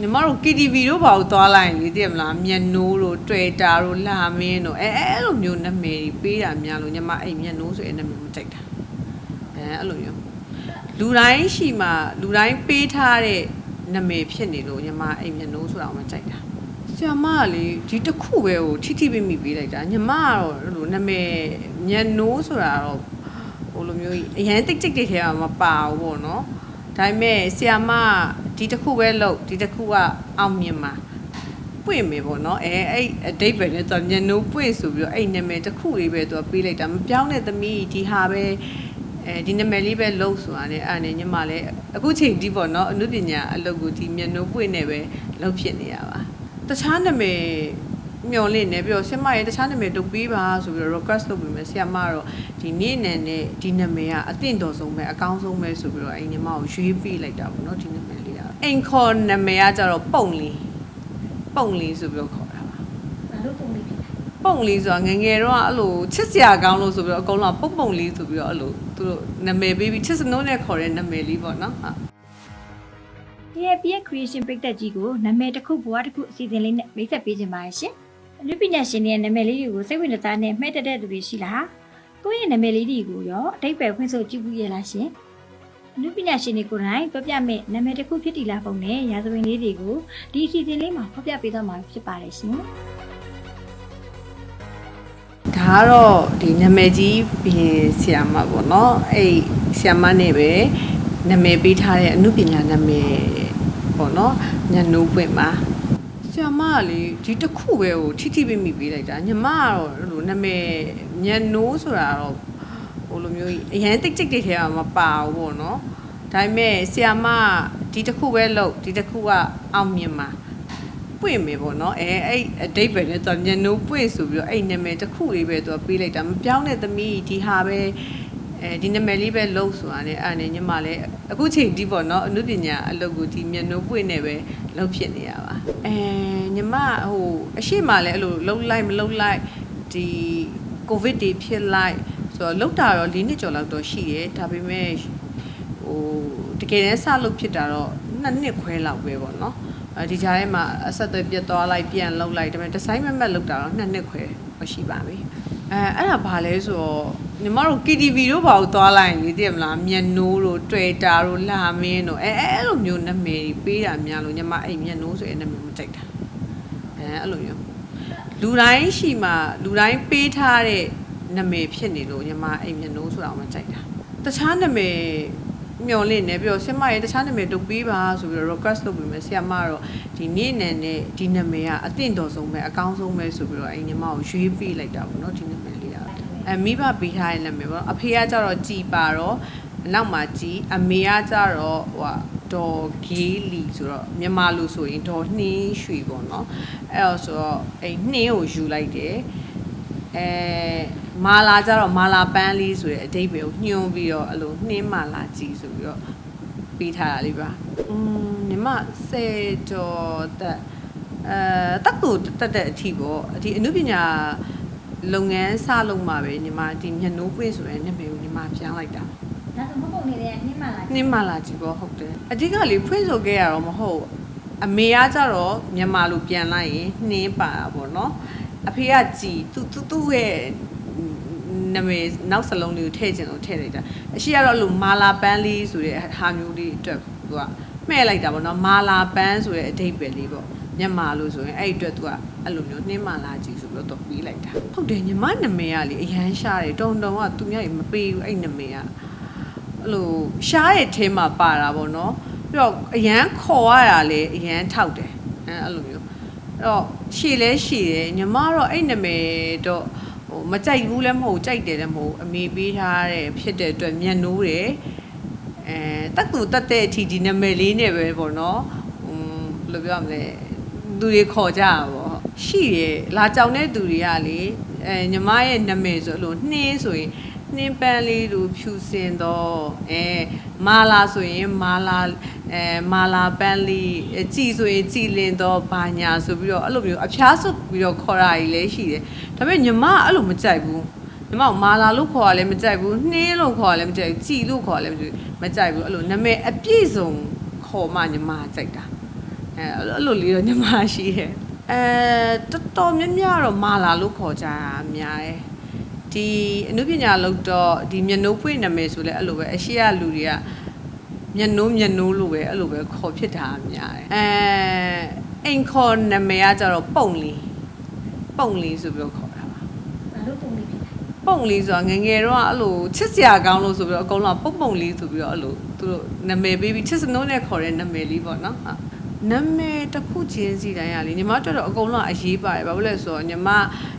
ညီမတို့ KTV တို့ဘာလို့သွားလိုက်ရင်လေသိရမလားမျက်နိုးတို့တွေ့တာတို့လာမင်းတို့အဲအဲ့လိုမျိုးနာမည်တွေပေးတာများလို့ညီမအဲ့မျက်နိုးဆိုရင်နာမည်မကြိုက်တာအဲအဲ့လိုမျိုးလူတိုင်းရှိမှလူတိုင်းပေးထားတဲ့နာမည်ဖြစ်နေလို့ညီမအဲ့မျက်နိုးဆိုတာကိုမကြိုက်တာဆရာမကလေဒီတစ်ခုပဲကိုထိထိမိမိပေးလိုက်တာညီမကတော့အဲ့လိုနာမည်မျက်နိုးဆိုတာတော့ဟိုလိုမျိုးကြီးအရန်တိတ်တိတ်တွေထဲမှာမပါဘူးပေါ့နော်ဒါပေမဲ့ဆီယာမ ဒီတစ်ခုပဲလုပ်ဒီတစ်ခုကအောင်မြင်မှာပွင့်မယ်ပေါ့နော်အဲအဲ့အတိတ်ပဲနဲ့သူကညနိုးပွင့်ဆိုပြီးတော့အဲ့နာမည်တစ်ခုလေးပဲသူကပေးလိုက်တာမပြောင်းတဲ့သမီးဒီဟာပဲအဲဒီနာမည်လေးပဲလုပ်ဆိုတာနဲ့အဲ့ဒါနဲ့ညီမလည်းအခုချိန်ဒီပေါ့နော်အနုပညာအလုပ်ကိုဒီညနိုးပွင့်နဲ့ပဲလုပ်ဖြစ်နေရပါတခြားနာမည်မျော်လင့်နေပြီးတော့ဆင်မရဲ့တခြားနာမည်တို့ပေးပါဆိုပြီးတော့ request လုပ်ပြီးမယ်ဆရာမကတော့ဒီနေ့နဲ့နဲ့ဒီနာမည်ကအသင့်တော်ဆုံးပဲအကောင်းဆုံးပဲဆိုပြီးတော့အဲ့ညီမကိုရွေးပေးလိုက်တာပေါ့နော်ဒီနာမည်လေးက အိမ်ခေါ်နာမည်ကကြတော့ပုံလီပုံလီဆိုပြီးတော့ခေါ်တာပါဘာလို့ပုံလေးဖြစ်လဲပုံလီဆိုတာငယ်ငယ်တော့အဲ့လိုချစ်စရာကောင်းလို့ဆိုပြီးတော့အကုန်လုံးကပုံပုံလီဆိုပြီးတော့အဲ့လိုသူတို့နာမည်ပေးပြီးချစ်စနိုးနဲ့ခေါ်တဲ့နာမည်လေးပေါ့နော်ဟုတ်ဒီရဲ့ Peer Creation ပိတ်သက်ကြီးကိုနာမည်တစ်ခုဘဝတစ်ခုအစီအစဉ်လေးနဲ့မိတ်ဆက်ပေးခြင်းပါရှင်အနုပညာရှင်တွေရဲ့နာမည်လေးတွေကိုစိတ်ဝင်စားနဲ့မှဲ့တက်တဲ့သူတွေရှိလားကိုယ့်ရဲ့နာမည်လေးတွေကိုရောအတိတ်ပဲဖွင့်ဆိုကြည့်ဘူးရဲ့လားရှင် အနုပညာရှင်တွေကိုယ်တိုင်ပြောပြမဲ့နာမည်တစ်ခုဖြစ်တည်လာပုံနဲ့ရာဇဝင်လေးတွေကိုဒီအစီအစဉ်လေးမှာဖော်ပြပေးသွားမှာဖြစ်ပါတယ်ရှင်ဒါကတော့ဒီနာမည်ကြီးဘရင်ဆီယာမပေါ့နော်အဲ့ဆီယာမနဲ့ပဲနာမည်ပေးထားတဲ့အမှုပညာနာမည်ပေါ့နော်ညနိုးပွင့်မှာဆီယာမကလေဒီတစ်ခုပဲကိုထိထိမိမိပေးလိုက်တာညီမကတော့အဲ့လိုနာမည်ညနိုးဆိုတာတော့ ဟိုလိုမျိုးကြီးအရန်တိတ်တိတ်တွေထဲမှာမပါဘူးပေါ့နော်ဒါပေမဲ့ဆီယာမဒီတစ်ခုပဲလုပ်ဒီတစ်ခုကအောင်မြင်မှာပွင့်မယ်ပေါ့နော်အဲအဲ့အတိတ်ပဲနဲ့သူကညနိုးပွင့်ဆိုပြီးတော့အဲ့နာမည်တစ်ခုလေးပဲသူကပေးလိုက်တာမပြောင်းတဲ့သမီးဒီဟာပဲအဲဒီနာမည်လေးပဲလုပ်ဆိုတာနဲ့အဲ့ဒါနဲ့ညီမလည်းအခုချိန်ဒီပေါ့နော်အနုပညာအလုပ်ကိုဒီညနိုးပွင့်နဲ့ပဲလုပ်ဖြစ်နေရပါအဲညီမဟိုအရှိမလည်းအဲ့လိုလှုပ်လိုက်မလှုပ်လိုက်ဒီကိုဗစ်တွေဖြစ်လိုက် ဆိုတော့လှုပ်တာတော့၄နှစ်ကျော်လောက်တော့ရှိတယ်ဒါပေမဲ့ဟိုတကယ်တမ်းစလုပ်ဖြစ်တာတော့နှစ်နှစ်ခွဲလောက်ပဲပေါ့နော်အဲဒီကြားထဲမှာအဆက်အသွယ်ပြတ်သွားလိုက်ပြန်လှုပ်လိုက်ဒါပေမဲ့ဒီဇိုင်းမမတ်လှုပ်တာတော့နှစ်နှစ်ခွဲရှိပါပြီအဲအဲ့ဒါဘာလဲဆိုတော့ညီမတို့ KTV တို့ဘာလို့သွားလိုက်ရင်လေသိရမလားမျက်နိုးတို့တွေ့တာတို့လာမင်းတို့အဲအဲ့လိုမျိုးနာမည်တွေပေးတာများလို့ညီမအဲ့မျက်နိုးဆိုရင်နာမည်မကြိုက်တာအဲအဲ့လိုမျိုးလူတိုင်းရှိမှလူတိုင်းပေးထားတဲ့ နာမည်ဖြစ်နေလို့ညီမအဲ့မျက်နိုးဆိုတာကိုမကြိုက်တာတခြားနာမည်မျော်လင့်နေပြီးတော့ဆင်မရဲ့တခြားနာမည်တို့ပေးပါဆိုပြီးတော့ request လုပ်ပြီးမယ်ဆရာမကတော့ဒီနေ့နဲ့နဲ့ဒီနာမည်ကအသင့်တော်ဆုံးပဲအကောင်းဆုံးပဲဆိုပြီးတော့အဲ့ညီမကိုရွေးပေးလိုက်တာပေါ့နော်ဒီနာမည်လေးကအဲမိဘပေးထားတဲ့နာမည်ပေါ့နော်အဖေကကြတော့ကြည်ပါတော့နောက်မှာကြည်အမေကကြတော့ဟိုဟာဒေါ်ဂေးလီဆိုတော့မြန်မာလူဆိုရင်ဒေါ်နှင်းရွှေပေါ့နော်အဲ့တော့ဆိုတော့အဲ့နှင်းကိုယူလိုက်တယ် အဲမာလာကြတော့မာလာပန်းလေးဆိုတဲ့အတိတ်ပဲကိုညှိုးပြီးတော့အဲ့လိုနှင်းမာလာကြီးဆိုပြီးတော့ပေးထားတာလေးပါอืมညီမစေတော်တက်အဲတက်ကူတက်တဲ့အထီပေါ့ဒီအနုပညာလုပ်ငန်းစလုပ်မှာပဲညီမဒီညနိုးပွင့်ဆိုတဲ့နာမည်ကိုညီမပြန်လိုက်တာဒါဆိုမပုံနေတဲ့နှင်းမှလာနှင်းမာလာကြီးပေါ့ဟုတ်တယ်အဓိကလေဖွင့်ဆိုခဲ့ရတော့မဟုတ်အမေကကြတော့မြန်မာလူပြန်လိုက်ရင်နှင်းပါတာပေါ့နော် အဖေကကြည်သူသူသူ့ရဲ့နာမည်နောက်စလုံးလေးကိုထည့်ခြင်းလို့ထည့်လိုက်တာအရှိကတော့အဲ့လိုမာလာပန်းလေးဆိုတဲ့ဟာမျိုးလေးအတွက်သူကမှဲ့လိုက်တာပေါ့နော်မာလာပန်းဆိုတဲ့အဓိပ္ပာယ်လေးပေါ့မြန်မာလို့ဆိုရင်အဲ့ဒီအတွက်သူကအဲ့လိုမျိုးနှင်းမာလာကြီးဆိုပြီးတော့ပြီးလိုက်တာဟုတ်တယ်ညီမနာမည်ကလေအရန်ရှားတယ်တုံတုံကသူများကြီးမပေးဘူးအဲ့နာမည်ကအဲ့လိုရှားတဲ့ထဲမှာပါတာပေါ့နော်ပြီးတော့အရန်ခေါ်ရတာလေအရန်ထောက်တယ်အဲအဲ့လိုမျိုးအဲ့ တော့ရှည်လဲရှည်တယ်ညီမတော့အဲ့နာမည်တော့ဟိုမကြိုက်ဘူးလည်းမဟုတ်ကြိုက်တယ်လည်းမဟုတ်အမေပေးထားတဲ့ဖြစ်တဲ့အတွက်မျက်နှိုးတယ်အဲတက်တူတက်တဲ့အထိဒီနာမည်လေးနဲ့ပဲပေါ့နော်ဟွန်းဘယ်လိုပြောရမလဲသူတွေခေါ်ကြတာပေါ့ရှိရလာကြောင်တဲ့သူတွေကလေအဲညီမရဲ့နာမည်ဆိုလို့နှင်းဆိုရင်နှင်းပန်းလေးတို့ဖြူစင်တော့အဲမာလာဆိုရင်မာလာ အဲမာလာပန်းလေးအဲကြည်ဆိုရင်ကြည်လင်တော့ဘာညာဆိုပြီးတော့အဲ့လိုမျိုးအဖျားဆုပ်ပြီးတော့ခေါ်တာကြီးလည်းရှိတယ်ဒါပေမဲ့ညီမကအဲ့လိုမကြိုက်ဘူးညီမကမာလာလို့ခေါ်ရလည်းမကြိုက်ဘူးနှင်းလို့ခေါ်ရလည်းမကြိုက်ဘူးကြည်လို့ခေါ်ရလည်းမကြိုက်ဘူးအဲ့လိုနာမည်အပြည့်စုံခေါ်မှညီမကကြိုက်တာအဲအဲအဲ့လိုလေးတော့ညီမရှိတယ်အဲတော်တော်များများတော့မာလာလို့ခေါ်ကြတာအများတယ်ဒီအနုပညာလောက်တော့ဒီမျက်နှိုးပွင့်နာမည်ဆိုလဲအဲ့လိုပဲအရှိရလူတွေက မျက်နှိုးမျက်နှိုးလို့ပဲအဲ့လိုပဲခေါ်ဖြစ်တာအများတယ်အဲအိမ်ခေါ်နာမည်ကကြတော့ပုံလီပုံလီဆိုပြီးတော့ခေါ်တာပါဘာလို့ပုံလေးဖြစ်လဲပုံလေးဆိုတာငယ်ငယ်တော့အဲ့လိုချစ်စရာကောင်းလို့ဆိုပြီးတော့အကုန်လုံးကပုံပုံလေးဆိုပြီးတော့အဲ့လိုသူတို့နာမည်ပေးပြီးချစ်စနိုးနဲ့ခေါ်တဲ့နာမည်လေးပေါ့နော်ဟာနာမည်တစ်ခုချင်းစီတိုင်းရလေညီမတို့တော့အကုန်လုံးကအရေးပါတယ်ဘာလို့လဲဆိုတော့ညီမ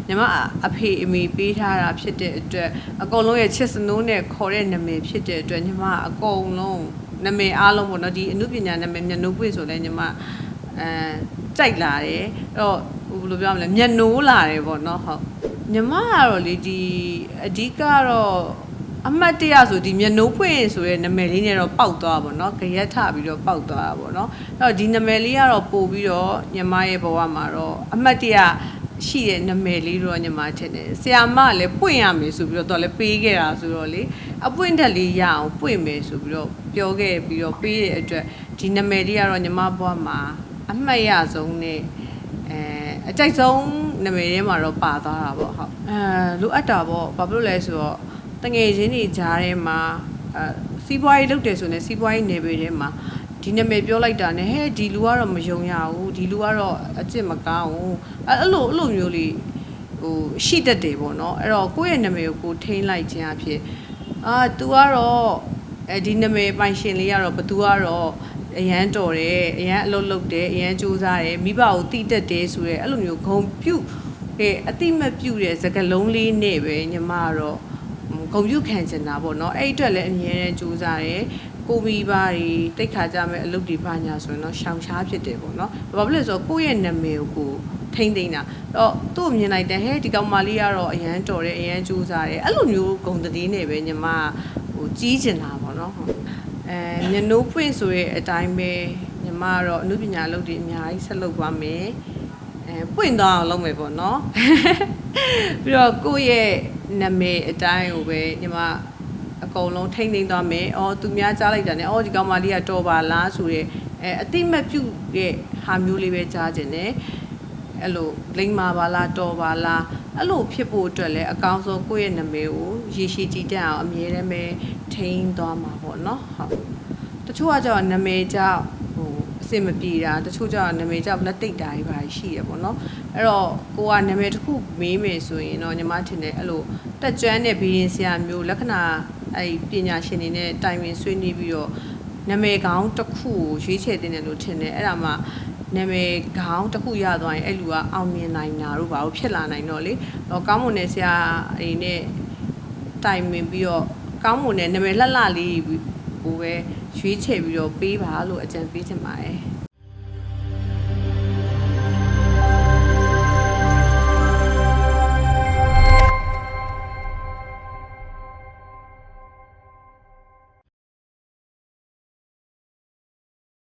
ညီမအဖေအမေပေးထားတာဖြစ်တဲ့အတွက်အကုန်လုံးရဲ့ချစ်စနိုးနဲ့ခေါ်တဲ့နာမည်ဖြစ်တဲ့အတွက်ညီမအကုန်လုံး နာမည်အားလုံးပေါ့နော်ဒီအမှုပညာနာမည်မျက်နှာပွင့်ဆိုလဲညီမအဲကြိုက်လာတယ်အဲ့တော့ဟိုဘယ်လိုပြောမလဲမျက်နှိုးလာတယ်ပေါ့နော်ဟုတ်ညီမကတော့လေဒီအဓိကတော့အမှတ်တရဆိုဒီမျက်နှိုးဖွင့်ဆိုရဲနာမည်လေးနဲ့တော့ပောက်သွားပါတော့။ကြရက်ထပြီးတော့ပောက်သွားတာပေါ့နော်။အဲ့တော့ဒီနာမည်လေးကတော့ပို့ပြီးတော့ညီမရဲ့ဘဝမှာတော့အမှတ်တရ ရှိတဲ့နာမည်လေးတော့ညီမထင်တယ်။ဆရာမကလည်းပွင့်ရမယ်ဆိုပြီးတော့တော့လည်းပေးခဲ့တာဆိုတော့လေအပွင့်တက်လေးရအောင်ပွင့်မယ်ဆိုပြီးတော့ပြောခဲ့ပြီးတော့ပေးတဲ့အတွက်ဒီနာမည်လေးကတော့ညီမဘဝမှာအမှတ်ရဆုံးနဲ့အဲအကြိုက်ဆုံးနာမည်ထဲမှာတော့ပါသွားတာပေါ့ဟုတ်အဲလိုအပ်တာပေါ့ဘာဖြစ်လို့လဲဆိုတော့တငယ်ချင်းတွေကြားထဲမှာအဲစီးပွားရေးလုပ်တယ်ဆိုရင်စီးပွားရေးနယ်ပယ်ထဲမှာ ဒီနာမည်ပြောလိုက်တာနဲ့ဟဲ့ဒီလူကတော့မယုံရဘူးဒီလူကတော့အကျင့်မကောင်းဘူးအဲအဲ့လိုအဲ့လိုမျိုးလေးဟိုရှိတတ်တယ်ပေါ့နော်အဲ့တော့ကိုယ့်ရဲ့နာမည်ကိုကိုထိန်းလိုက်ခြင်းအဖြစ်အာ तू ကတော့အဲဒီနာမည်ပိုင်ရှင်လေးကတော့ဘသူကတော့အရန်တော်တယ်အရန်အလုပ်လုပ်တယ်အရန်စူးစမ်းတယ်မိဘကိုတိတက်တယ်ဆိုရဲအဲ့လိုမျိုးဂုံပြုတ်ကဲအတိမတ်ပြုတ်တဲ့စကလုံးလေးနဲ့ပဲညီမကတော့ဟွန်းဂုံပြုတ်ခံချင်တာပေါ့နော်အဲ့အတွက်လည်းအမြဲတမ်းစူးစမ်းတယ် ကိုမိဘတွေတိတ်ခါကြမဲ့အလုပ်တွေပါညာဆိုရင်တော့ရှောင်ရှားဖြစ်တယ်ပေါ့နော်ဘာဖြစ်လဲဆိုတော့ကိုယ့်ရဲ့နာမည်ကိုကိုထိမ့်သိမ့်တာတော့သူ့ကိုမြင်လိုက်တယ်ဟဲ့ဒီကောင်မလေးကတော့အရန်တော်တယ်အရန်စူးစမ်းတယ်အဲ့လိုမျိုးဂုံတည်နေပဲညီမဟိုကြီးကျင်တာပေါ့နော်ဟုတ်အဲမျက်နှိုးဖွင့်ဆိုရဲအတိုင်းပဲညီမကတော့အနုပညာလုပ်တွေအများကြီးဆက်လုပ်သွားမယ်အဲပွင့်သွားအောင်လုပ်မယ်ပေါ့နော်ပြီးတော့ကိုယ့်ရဲ့နာမည်အတိုင်းကိုပဲညီမ အကုန်လုံးထိမ့်သိမ်းသွားမယ်အော်သူများကြားလိုက်တာ ਨੇ အော်ဒီကောင်မလေးကတော်ပါလားဆိုရဲအဲအတိမတ်ပြုတ်ရဲ့ဟာမျိုးလေးပဲကြားခြင်း ਨੇ အဲ့လိုလိမ္မာပါလားတော်ပါလားအဲ့လိုဖြစ်ဖို့အတွက်လည်းအကောင်းဆုံးကိုယ့်ရဲ့နာမည်ကိုရေရှည်ကြည်တတ်အောင်အမြဲတမ်းပဲထိန်းသွားမှာပေါ့နော်ဟုတ်တချို့ကကြောင့်နာမည်ကြောင့်ဟိုအဆင်မပြေတာတချို့ကြောင့်နာမည်ကြောင့်လက်တိတ်တာတွေပါရှိရပေါ့နော်အဲ့တော့ကိုကနာမည်တစ်ခုမေးမယ်ဆိုရင်တော့ညီမထင်တယ်အဲ့လိုတက်ကြွတဲ့ဘီရင်ဆရာမျိုးလက္ခဏာ အဲ့ပညာရှင်တွေနဲ့တိုင်ပင်ဆွေးနွေးပြီးတော့နာမည်ကောင်းတစ်ခုကိုရွေးချယ်တင်တယ်လို့ထင်တယ်အဲ့ဒါမှနာမည်ခေါင်းတစ်ခုရသွားရင်အဲ့လူကအောင်မြင်နိုင်တာတို့ဘာလို့ဖြစ်လာနိုင်တော့လေတော့ကောင်းမွန်တဲ့ဆရာအိနဲ့တိုင်ပင်ပြီးတော့ကောင်းမွန်တဲ့နာမည်လှလှလေးကိုပဲရွေးချယ်ပြီးတော့ပေးပါလို့အကြံပေးချင်ပါတယ်